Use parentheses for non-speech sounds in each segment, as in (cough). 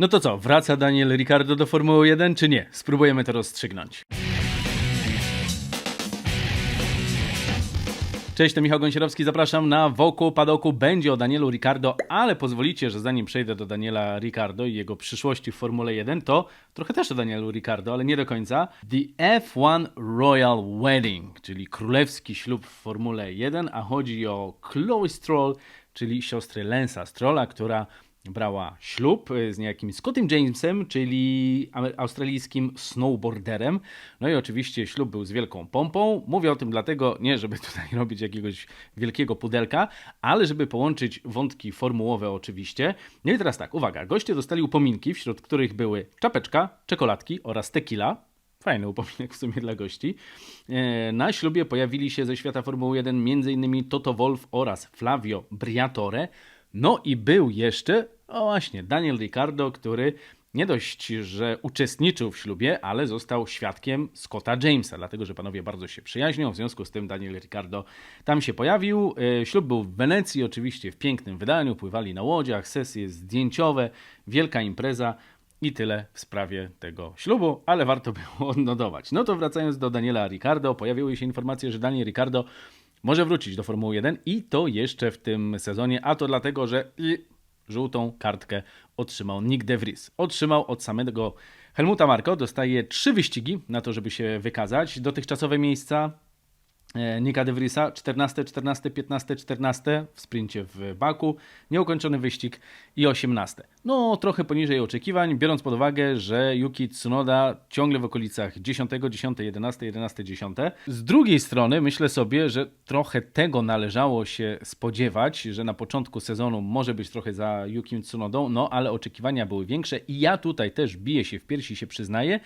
No to co, wraca Daniel Ricciardo do Formuły 1 czy nie? Spróbujemy to rozstrzygnąć. Cześć, to Michał Gąsierowski, zapraszam na Wokół Padoku. Będzie o Danielu Ricciardo, ale pozwolicie, że zanim przejdę do Daniela Ricciardo i jego przyszłości w Formule 1, to trochę też o Danielu Ricciardo, ale nie do końca. The F1 Royal Wedding, czyli królewski ślub w Formule 1, a chodzi o Chloe Stroll, czyli siostrę Lensa Strolla, która brała ślub y, z niejakim Scottem Jamesem, czyli australijskim snowboarderem. No i oczywiście ślub był z wielką pompą. Mówię o tym dlatego, nie żeby (laughs) tutaj robić jakiegoś wielkiego pudelka, ale żeby połączyć wątki formułowe oczywiście. No i teraz tak, uwaga, goście dostali upominki, wśród których były czapeczka, czekoladki oraz tequila. Fajny upominek w sumie dla gości. E, Na ślubie pojawili się ze świata Formuły 1 m.in. Toto Wolff oraz Flavio Briatore. No i był jeszcze, o właśnie, Daniel Ricciardo, który nie dość, że uczestniczył w ślubie, ale został świadkiem Scotta Jamesa, dlatego że panowie bardzo się przyjaźnią. W związku z tym Daniel Ricciardo tam się pojawił. E, Ślub był w Wenecji, oczywiście w pięknym wydaniu. Pływali na łodziach, sesje zdjęciowe, wielka impreza. I tyle w sprawie tego ślubu, ale warto było odnotować. No to wracając do Daniela Ricardo, pojawiły się informacje, że Daniel Ricardo może wrócić do Formuły 1 i to jeszcze w tym sezonie, a to dlatego, że żółtą kartkę otrzymał Nick De Vries. Otrzymał od samego Helmuta Marko, dostaje trzy wyścigi na to, żeby się wykazać. Dotychczasowe miejsca Nika De Vriesa 14, 14, 15, 14 w sprincie w Baku, nieukończony wyścig i 18. No, trochę poniżej oczekiwań, biorąc pod uwagę, że Yuki Tsunoda ciągle w okolicach 10, 10, 11, 11, 10. Z drugiej strony myślę sobie, że trochę tego należało się spodziewać, że na początku sezonu może być trochę za Yuki Tsunodą, no ale oczekiwania były większe i ja tutaj też biję się w piersi, się przyznaję,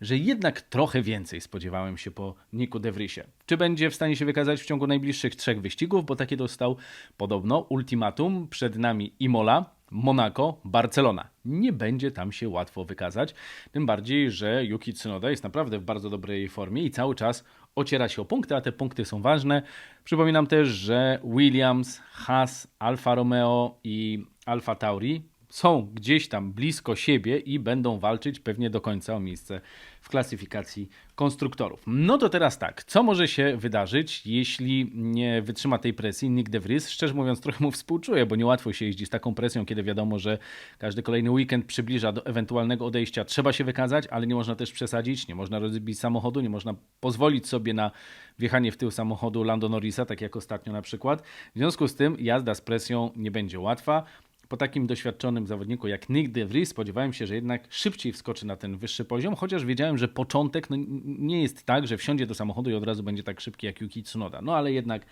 że jednak trochę więcej spodziewałem się po Niku De Vriesie. Czy będzie w stanie się wykazać w ciągu najbliższych trzech wyścigów, bo takie dostał podobno ultimatum przed nami Imola, Monaco, Barcelona. Nie będzie tam się łatwo wykazać, tym bardziej, że Yuki Tsunoda jest naprawdę w bardzo dobrej formie i cały czas ociera się o punkty, a te punkty są ważne. Przypominam też, że Williams, Haas, Alfa Romeo i Alfa Tauri są gdzieś tam blisko siebie i będą walczyć pewnie do końca o miejsce w klasyfikacji konstruktorów. No to teraz tak, co może się wydarzyć, jeśli nie wytrzyma tej presji Nick De Vries? Szczerze mówiąc, trochę mu współczuję, bo niełatwo się jeździ z taką presją, kiedy wiadomo, że każdy kolejny weekend przybliża do ewentualnego odejścia. Trzeba się wykazać, ale nie można też przesadzić, nie można rozbić samochodu, nie można pozwolić sobie na wjechanie w tył samochodu Lando Norrisa, tak jak ostatnio na przykład. W związku z tym jazda z presją nie będzie łatwa po takim doświadczonym zawodniku jak Nick De Vries spodziewałem się, że jednak szybciej wskoczy na ten wyższy poziom, chociaż wiedziałem, że początek no, nie jest tak, że wsiądzie do samochodu i od razu będzie tak szybki jak Yuki Tsunoda. No ale jednak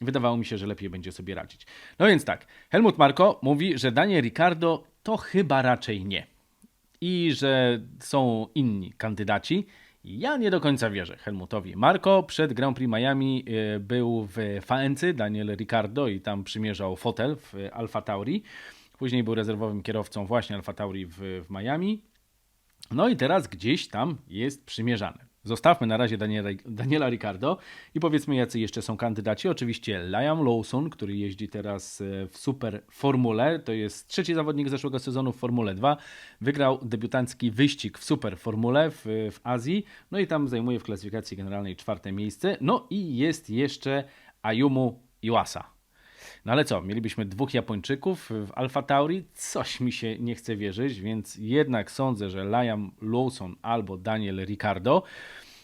wydawało mi się, że lepiej będzie sobie radzić. No więc tak, Helmut Marko mówi, że Daniel Ricardo to chyba raczej nie. I że są inni kandydaci. Ja nie do końca wierzę Helmutowi. Marko przed Grand Prix Miami y, był w Faency, Daniel Ricardo i tam przymierzał fotel w Alfa Tauri. Później był rezerwowym kierowcą właśnie Alfa Tauri w, w Miami. No i teraz gdzieś tam jest przymierzany. Zostawmy na razie Daniela, Daniela Ricardo i powiedzmy, jacy jeszcze są kandydaci. Oczywiście Liam Lawson, który jeździ teraz e, w Super Formule. To jest trzeci zawodnik zeszłego sezonu w Formule 2. Wygrał debiutancki wyścig w Super Formule w, w Azji. No i tam zajmuje w klasyfikacji generalnej czwarte miejsce. No i jest jeszcze Ayumu Iwasa. No ale co, mielibyśmy dwóch Japończyków w Alfa Tauri? Coś mi się nie chce wierzyć, więc jednak sądzę, że Liam Lawson albo Daniel Ricardo.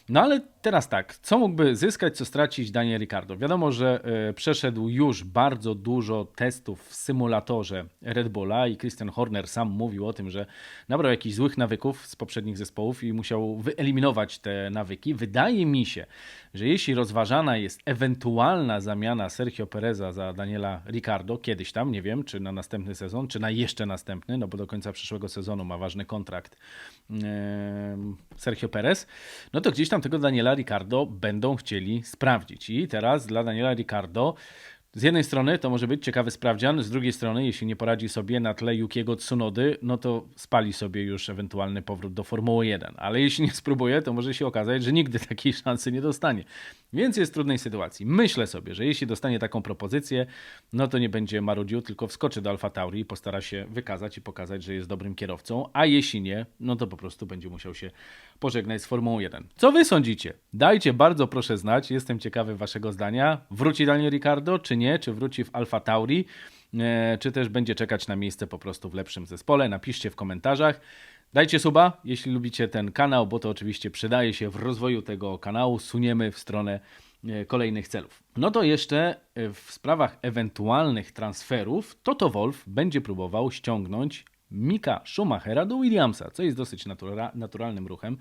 No ale teraz tak, co mógłby zyskać, co stracić Daniel Ricardo? Wiadomo, że e, przeszedł już bardzo dużo testów w symulatorze Red Bulla i Christian Horner sam mówił o tym, że nabrał jakichś złych nawyków z poprzednich zespołów i musiał wyeliminować te nawyki. Wydaje mi się, że jeśli rozważana jest ewentualna zamiana Sergio Pereza za Daniela Ricardo, kiedyś tam, nie wiem, czy na następny sezon, czy na jeszcze następny, no bo do końca przyszłego sezonu ma ważny kontrakt Sergio Perez, no to gdzieś tam tego Daniela Ricardo będą chcieli sprawdzić. I teraz dla Daniela Ricardo Z jednej strony to może być ciekawy sprawdzian, z drugiej strony, jeśli nie poradzi sobie na tle Yukiego Tsunody, no to spali sobie już ewentualny powrót do Formuły 1. Ale jeśli nie spróbuje, to może się okazać, że nigdy takiej szansy nie dostanie. Więc jest w trudnej sytuacji. Myślę sobie, że jeśli dostanie taką propozycję, no to nie będzie marudził, tylko wskoczy do Alfa Tauri i postara się wykazać i pokazać, że jest dobrym kierowcą, a jeśli nie, no to po prostu będzie musiał się pożegnać z Formułą 1. Co wy sądzicie? Dajcie bardzo proszę znać, jestem ciekawy waszego zdania. Wróci Daniel Ricardo, czy nie? Czy wróci w Alfa Tauri? E, czy też będzie czekać na miejsce po prostu w lepszym zespole? Napiszcie w komentarzach. Dajcie suba, jeśli lubicie ten kanał, bo to oczywiście przydaje się w rozwoju tego kanału. Suniemy w stronę e, kolejnych celów. No to jeszcze e, w sprawach ewentualnych transferów Toto Wolf będzie próbował ściągnąć Mika Schumachera do Williamsa, co jest dosyć natura naturalnym ruchem.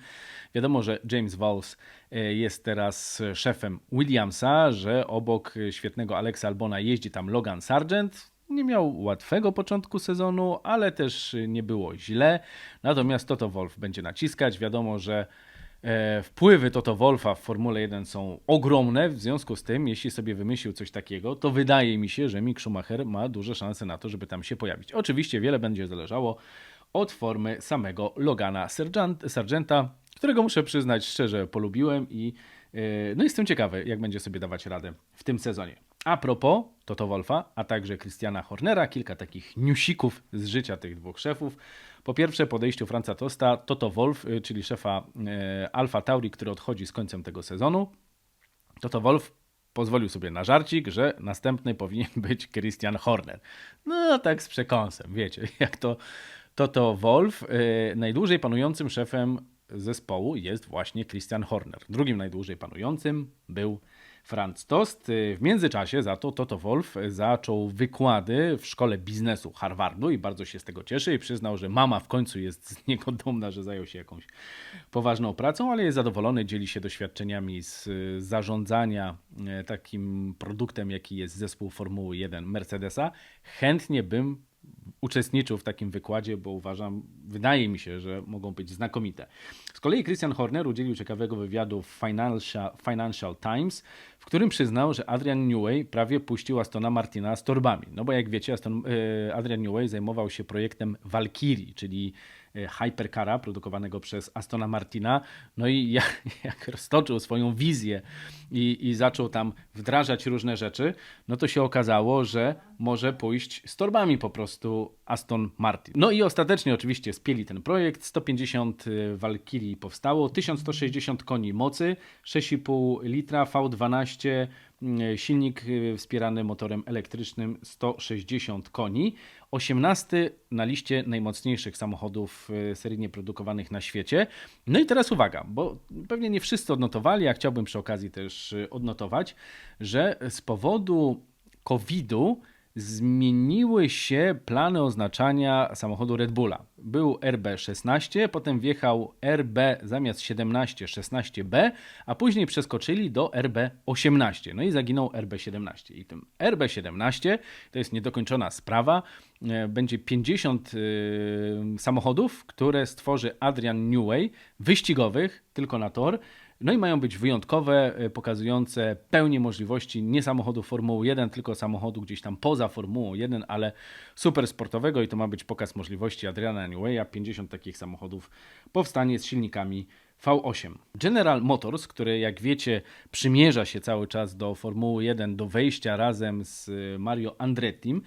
Wiadomo, że James Walls e, jest teraz szefem Williamsa, że obok świetnego Alexa Albona jeździ tam Logan Sargent. Nie miał łatwego początku sezonu, ale też nie było źle. Natomiast Toto Wolf będzie naciskać. Wiadomo, że wpływy Toto Wolfa w Formule 1 są ogromne, w związku z tym, jeśli sobie wymyślił coś takiego, to wydaje mi się, że Mick Schumacher ma duże szanse na to, żeby tam się pojawić. Oczywiście wiele będzie zależało od formy samego Logana Sargenta, którego muszę przyznać szczerze polubiłem i e, no jestem ciekawy, jak będzie sobie dawać radę w tym sezonie. A propos Toto Wolfa, a także Christiana Hornera, kilka takich newsików z życia tych dwóch szefów. Po pierwsze, podejściu Franca Tosta, Toto Wolf, y, czyli szefa y, Alfa Tauri, który odchodzi z końcem tego sezonu. Toto Wolf pozwolił sobie na żarcik, że następny powinien (laughs) być Christian Horner. No tak z przekąsem, wiecie, (laughs) jak to Toto Wolf, yy, najdłużej panującym szefem zespołu jest właśnie Christian Horner. Drugim najdłużej panującym był Franz Tost. W międzyczasie za to Toto Wolf zaczął wykłady w szkole biznesu Harvardu i bardzo się z tego cieszy i przyznał, że mama w końcu jest z niego dumna, że zajął się jakąś poważną pracą, ale jest zadowolony, dzieli się doświadczeniami z zarządzania e, takim produktem, jaki jest zespół Formuły 1 Mercedesa. Chętnie bym uczestniczył w takim wykładzie, bo uważam, wydaje mi się, że mogą być znakomite. Z kolei Christian Horner udzielił ciekawego wywiadu w Financial, Financial Times, w którym przyznał, że Adrian Newey prawie puścił Astona Martina z torbami. No bo jak wiecie, Aston, e, Adrian Newey zajmował się projektem Valkyrie, czyli hypercara produkowanego przez Astona Martina. No i jak, (laughs) jak roztoczył swoją wizję i, i zaczął tam wdrażać różne rzeczy, no to się okazało, że może pójść z torbami po prostu Aston Martin. No i ostatecznie oczywiście spieli ten projekt. 150 Valkyrie powstało, 1160 koni mocy, 6,5 litra V12 mm, silnik y, wspierany motorem elektrycznym 160 koni. 18 na liście najmocniejszych samochodów y, seryjnie produkowanych na świecie. No i teraz uwaga, bo pewnie nie wszyscy odnotowali, a chciałbym przy okazji też odnotować, że z powodu COVID-u zmieniły się plany oznaczania samochodu Red Bulla. Był RB16, potem wjechał RB zamiast 17 16B, a później przeskoczyli do RB18. No i zaginął RB17. I tym RB17 to jest niedokończona sprawa. E, będzie 50 y, samochodów, które stworzy Adrian Newey, wyścigowych, tylko na tor no i mają być wyjątkowe, e, pokazujące pełnię możliwości nie samochodu Formuły 1, tylko samochodu gdzieś tam poza Formułą 1, ale super sportowego i to ma być pokaz możliwości Adriana Newey'a. 50 takich samochodów powstanie z silnikami V8. General Motors, który jak wiecie przymierza się cały czas do Formuły 1, do wejścia razem z Mario Andrettim,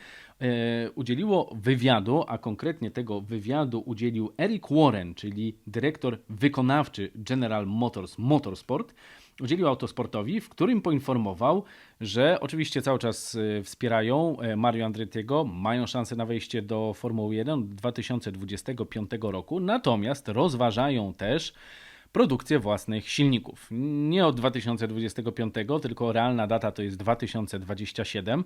udzieliło wywiadu, a konkretnie tego wywiadu udzielił Eric Warren, czyli dyrektor wykonawczy General Motors Motorsport, udzielił autosportowi, w którym poinformował, że oczywiście cały czas e, wspierają e, Mario Andrettiego, mają szansę na wejście do Formuły 1 2025 roku, natomiast rozważają też produkcję własnych silników. Nie od 2025, tylko realna data to jest 2027.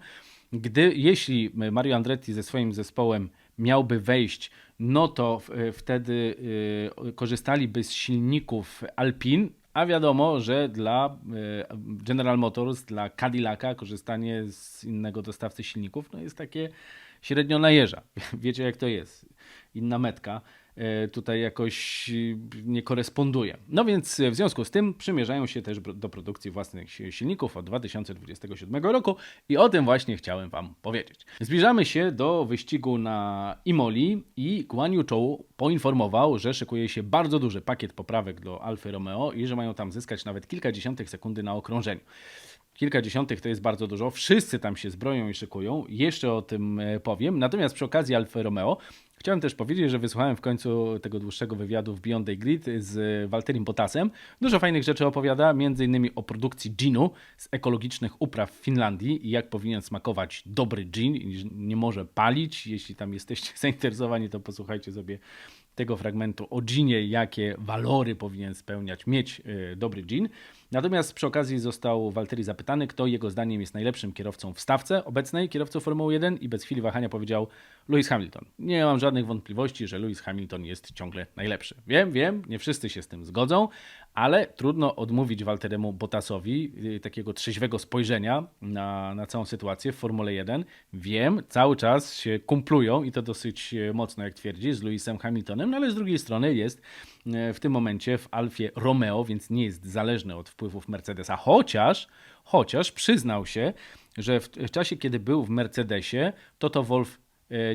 Gdy, jeśli Mario Andretti ze swoim zespołem miałby wejść, no to wtedy y, korzystaliby z silników Alpine, a wiadomo, że dla y, General Motors, dla Cadillaca korzystanie z innego dostawcy silników no jest takie średnio na jeża. (laughs) Wiecie jak to jest. inna metka tutaj jakoś e, nie koresponduje. No więc w związku z tym przymierzają się też do produkcji własnych silników od 2027 roku i o tym właśnie chciałem Wam powiedzieć. Zbliżamy się do wyścigu na Imoli i Guan Yu Zhou poinformował, że szykuje się bardzo duży pakiet poprawek do Alfa Romeo i że mają tam zyskać nawet kilka dziesiątych sekundy na okrążeniu. Kilka dziesiątych to jest bardzo dużo. Wszyscy tam się zbroją i szykują. Jeszcze o tym e, powiem. Natomiast przy okazji Alfa Romeo chciałem też powiedzieć, że wysłuchałem w końcu tego dłuższego wywiadu w Beyond the Grid z Walterim Botasem. Dużo fajnych rzeczy opowiada, innymi o produkcji ginu z ekologicznych upraw w Finlandii i jak powinien smakować dobry gin. Nie może palić. Jeśli tam jesteście (laughs) zainteresowani, to posłuchajcie sobie tego fragmentu o ginie, jakie walory powinien spełniać, mieć e, dobry gin. Natomiast przy okazji został Walteri zapytany, kto jego zdaniem jest najlepszym kierowcą w stawce obecnej kierowcą Formuły 1 i bez chwili wahania powiedział Lewis Hamilton. Nie mam żadnych wątpliwości, że Lewis Hamilton jest ciągle najlepszy. Wiem, wiem, nie wszyscy się z tym zgodzą, ale trudno odmówić Walteremu Bottasowi y, takiego trzeźwego spojrzenia na, na całą sytuację w Formule 1. Wiem, cały czas się kumplują i to dosyć e, mocno, jak twierdzi, z Lewisem Hamiltonem, no ale z drugiej strony jest e, w tym momencie w Alfie Romeo, więc nie jest zależny od wpływów Mercedesa, chociaż, chociaż przyznał się, że w, czasie, kiedy był w Mercedesie, Toto Wolf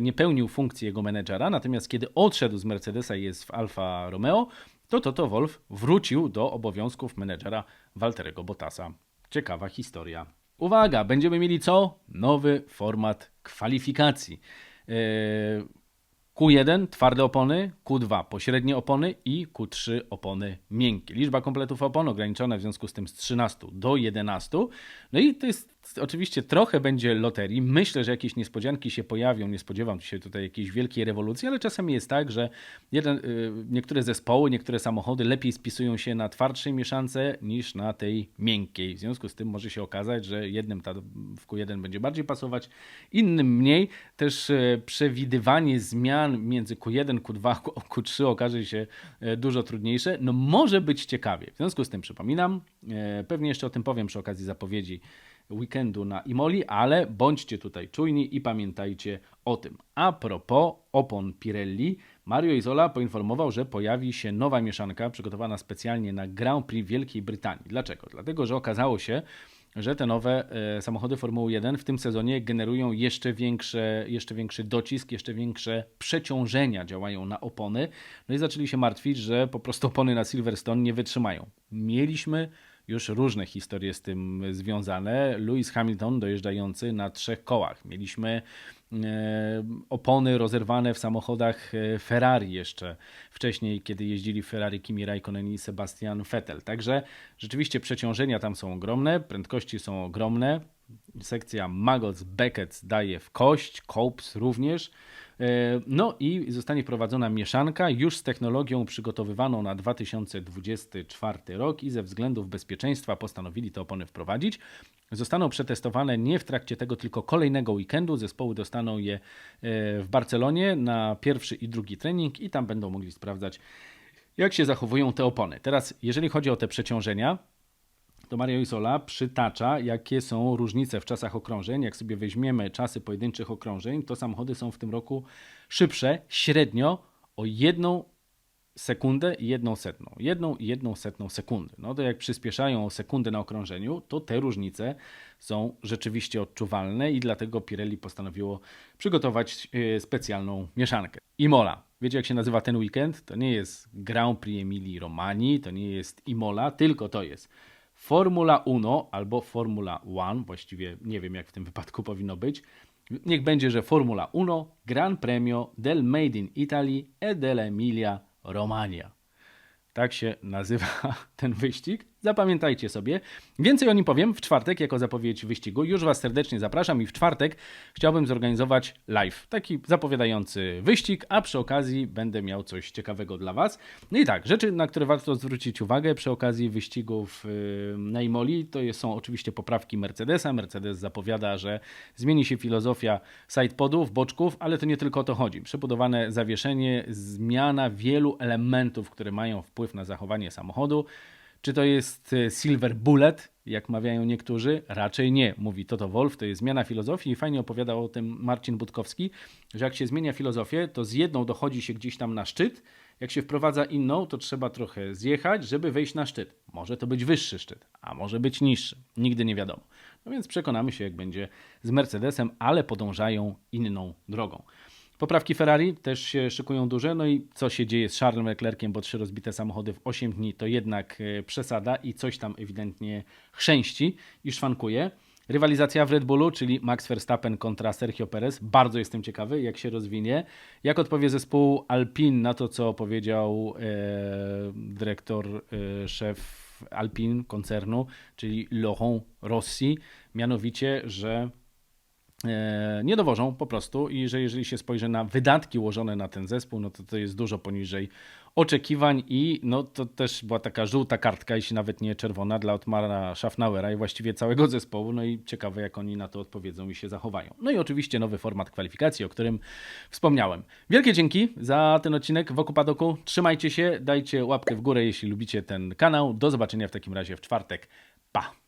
nie pełnił funkcji jego menedżera, natomiast kiedy odszedł z Mercedesa i jest w Alfa Romeo, to Toto Wolf wrócił do obowiązków menedżera Walterego Bottasa. Ciekawa historia. Uwaga, będziemy mieli co? Nowy format kwalifikacji. Yy, Q1 twarde opony, Q2 pośrednie opony i Q3 opony miękkie. Liczba kompletów opon ograniczona w związku z tym z 13 do 11. No i to jest oczywiście trochę będzie loterii. Myślę, że jakieś niespodzianki się pojawią. Nie spodziewam się tutaj jakiejś wielkiej rewolucji, ale czasami jest tak, że jeden, y, niektóre zespoły, niektóre samochody lepiej spisują się na twardszej mieszance niż na tej miękkiej. W związku z tym może się okazać, że jednym ta w Q1 będzie bardziej pasować, innym mniej. Też y, przewidywanie zmian między Q1, Q2, Q3 okaże się y, dużo trudniejsze. No może być ciekawie. W związku z tym przypominam, pewnie jeszcze o tym powiem przy okazji zapowiedzi weekendu na Imoli, ale bądźcie tutaj czujni i pamiętajcie o tym. A propos opon Pirelli, Mario Isola poinformował, że pojawi się nowa mieszanka przygotowana specjalnie na Grand Prix Wielkiej Brytanii. Dlaczego? Dlatego, że okazało się, że te nowe e, samochody Formuły 1 w tym sezonie generują jeszcze, większe, jeszcze większy docisk, jeszcze większe przeciążenia działają na opony. No i zaczęli się martwić, że po prostu opony na Silverstone nie wytrzymają. Mieliśmy już różne historie z tym związane. Lewis Hamilton dojeżdżający na trzech kołach. Mieliśmy e, opony rozerwane w samochodach e, Ferrari jeszcze wcześniej, kiedy jeździli Ferrari Kimi Raikkonen i Sebastian Vettel. Także rzeczywiście przeciążenia tam są ogromne, prędkości są ogromne. Sekcja Maggots Beckett daje w kość, Copes również. E, no i zostanie wprowadzona mieszanka już z technologią przygotowywaną na 2024 rok i ze względów bezpieczeństwa postanowili te opony wprowadzić. Zostaną przetestowane nie w trakcie tego, tylko kolejnego weekendu. Zespoły dostaną je e, w Barcelonie na pierwszy i drugi trening i tam będą mogli sprawdzać, jak się zachowują te opony. Teraz, jeżeli chodzi o te przeciążenia, to Mario Isola przytacza, jakie są różnice w czasach okrążeń. Jak sobie weźmiemy czasy pojedynczych okrążeń, to samochody są w tym roku szybsze średnio o jedną sekundę i jedną setną. Jedną i jedną setną sekundy. No to jak przyspieszają o sekundę na okrążeniu, to te różnice są rzeczywiście odczuwalne i dlatego Pirelli postanowiło przygotować e, specjalną mieszankę. Imola. Wiecie jak się nazywa ten weekend? To nie jest Grand Prix Emilii Romani, to nie jest Imola, tylko to jest Formula 1 albo Formula 1, właściwie nie wiem jak w tym wypadku powinno być. Niech będzie, że Formula 1 Gran Premio del Made in Italy e dell'Emilia Romagna. Tak się nazywa (laughs) ten wyścig. Zapamiętajcie sobie. Więcej o nim powiem w czwartek jako zapowiedź wyścigu. Już Was serdecznie zapraszam i w czwartek chciałbym zorganizować live. Taki zapowiadający wyścig, a przy okazji będę miał coś ciekawego dla Was. No i tak, rzeczy, na które warto zwrócić uwagę przy okazji wyścigów na Imoli, to są oczywiście poprawki Mercedesa. Mercedes zapowiada, że zmieni się filozofia sidepodów, boczków, ale to nie tylko o to chodzi. Przebudowane zawieszenie, zmiana wielu elementów, które mają wpływ na zachowanie samochodu Czy to jest e, Silver Bullet, jak mawiają niektórzy? Raczej nie, mówi Toto Wolf. To jest zmiana filozofii i fajnie opowiada o tym Marcin Budkowski, że jak się zmienia filozofię, to z jedną dochodzi się gdzieś tam na szczyt, jak się wprowadza inną, to trzeba trochę zjechać, żeby wejść na szczyt. Może to być wyższy szczyt, a może być niższy. Nigdy nie wiadomo. No więc przekonamy się, jak będzie z Mercedesem, ale podążają inną drogą. Poprawki Ferrari też się szykują duże. No i co się dzieje z Charlesem Leclerciem, bo trzy rozbite samochody w 8 dni to jednak e, przesada i coś tam ewidentnie chrzęści i szwankuje. Rywalizacja w Red Bullu, czyli Max Verstappen kontra Sergio Perez. Bardzo jestem ciekawy, jak się rozwinie. Jak odpowie zespół Alpine na to, co powiedział e, dyrektor, e, szef Alpine koncernu, czyli Laurent Rossi, mianowicie, że nie dowożą po prostu i że jeżeli się spojrzy na wydatki ułożone na ten zespół, no to to jest dużo poniżej oczekiwań i no to też była taka żółta kartka, jeśli nawet nie czerwona dla Otmara Schaffnauera i właściwie całego zespołu, no i ciekawe jak oni na to odpowiedzą i się zachowają. No i oczywiście nowy format kwalifikacji, o którym wspomniałem. Wielkie dzięki za ten odcinek wokół padoku. Trzymajcie się, dajcie łapkę w górę, jeśli lubicie ten kanał. Do zobaczenia w takim razie w czwartek. Pa!